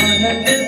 ஆனந்த